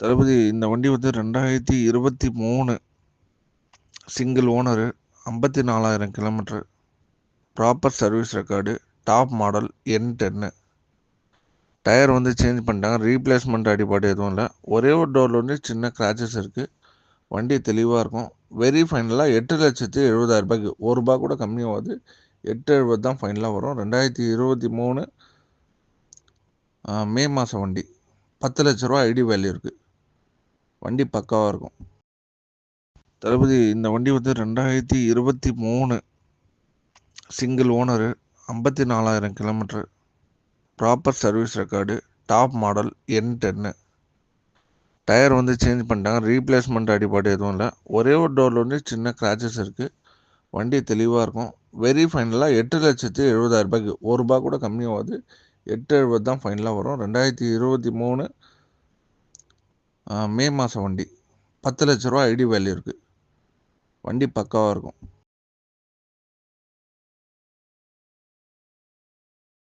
தளபதி இந்த வண்டி வந்து ரெண்டாயிரத்தி இருபத்தி மூணு சிங்கிள் ஓனரு ஐம்பத்தி நாலாயிரம் kilometre proper service record top model என் டென்னு டயர் வந்து சேஞ்ச் பண்ணிட்டாங்க. ரீப்ளேஸ்மெண்ட் அடிப்பாடு எதுவும் இல்லை. ஒரே ஒரு டோரில் வந்து சின்ன கிராச்சஸ் இருக்குது வண்டி தெளிவாக இருக்கும். வெரி ஃபைனலாக எட்டு லட்சத்தி எழுபதாயிரரூபாய்க்கு ஒரு ரூபா கூட கம்மியாகாது எட்டு எழுபது தான் ஃபைனலாக வரும். ரெண்டாயிரத்தி இருபத்தி மூணு மே மாதம் வண்டி. பத்து லட்ச ரூபா ஐடி வேல்யூ இருக்குது வண்டி பக்காவாக இருக்கும். தளபதி இந்த வண்டி வந்து ரெண்டாயிரத்தி இருபத்தி மூணு சிங்கிள் ஓனரு ஐம்பத்தி நாலாயிரம் kilometre proper service record top model என் டென்னு டயர் வந்து சேஞ்ச் பண்ணிட்டாங்க ரீப்ளேஸ்மெண்ட் அடிப்பாடு எதுவும் இல்லை. ஒரே ஒரு டோரில் வந்து சின்ன கிராச்சஸ் இருக்குது வண்டி தெளிவாக இருக்கும். வெரி ஃபைனலாக எட்டு லட்சத்தி எழுபதாயிரரூபாய்க்கு ஒரு ரூபா கூட கம்மியாகாது எட்டு எழுபது தான் ஃபைனலாக வரும். ரெண்டாயிரத்தி இருபத்தி மூணு மே மாதம் வண்டி. பத்து லட்ச ரூபா ஐடி வேல்யூ இருக்குது வண்டி பக்காவாக இருக்கும்.